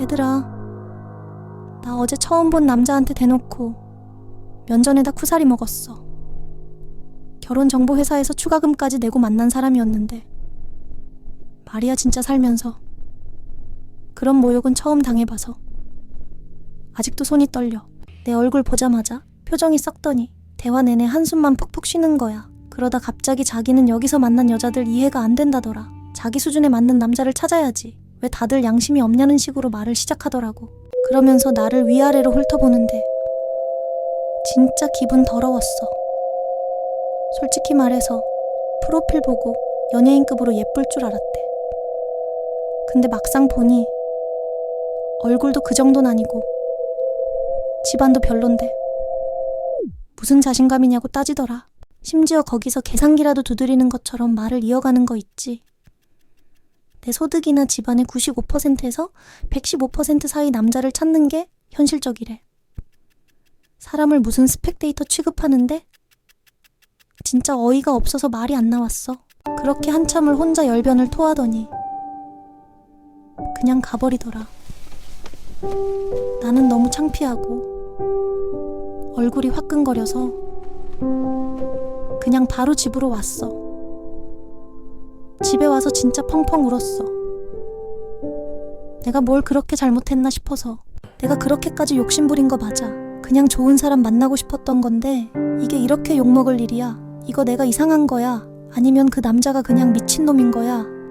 얘들아, 나 어제 처음 본 남자한테 대놓고 면전에다 쿠사리 먹었어. 결혼정보회사에서 추가금까지 내고 만난 사람이었는데 말이야 진짜 살면서 그런 모욕은 처음 당해봐서 아직도 손이 떨려. 내 얼굴 보자마자 표정이 썩더니 대화 내내 한숨만 푹푹 쉬는 거야. 그러다 갑자기 자기는 여기서 만난 여자들 이해가 안 된다더라. 자기 수준에 맞는 남자를 찾아야지. 왜 다들 양심이 없냐는 식으로 말을 시작하더라고. 그러면서 나를 위아래로 훑어보는데 진짜 기분 더러웠어. 솔직히 말해서 프로필 보고 연예인급으로 예쁠 줄 알았대. 근데 막상 보니 얼굴도 그 정도는 아니고 집안도 별론데 무슨 자신감이냐고 따지더라. 심지어 거기서 계산기라도 두드리는 것처럼 말을 이어가는 거 있지. 내 소득이나 집안의 95%에서 115% 사이 남자를 찾는 게 현실적이래. 사람을 무슨 스펙 데이터 취급하는데 진짜 어이가 없어서 말이 안 나왔어. 그렇게 한참을 혼자 열변을 토하더니 그냥 가버리더라. 나는 너무 창피하고 얼굴이 화끈거려서 그냥 바로 집으로 왔어. 집에 와서 진짜 펑펑 울었어. 내가 뭘 그렇게 잘못했나 싶어서 내가 그렇게까지 욕심부린 거 맞아. 그냥 좋은 사람 만나고 싶었던 건데 이게 이렇게 욕먹을 일이야. 이거 내가 이상한 거야. 아니면 그 남자가 그냥 미친놈인 거야.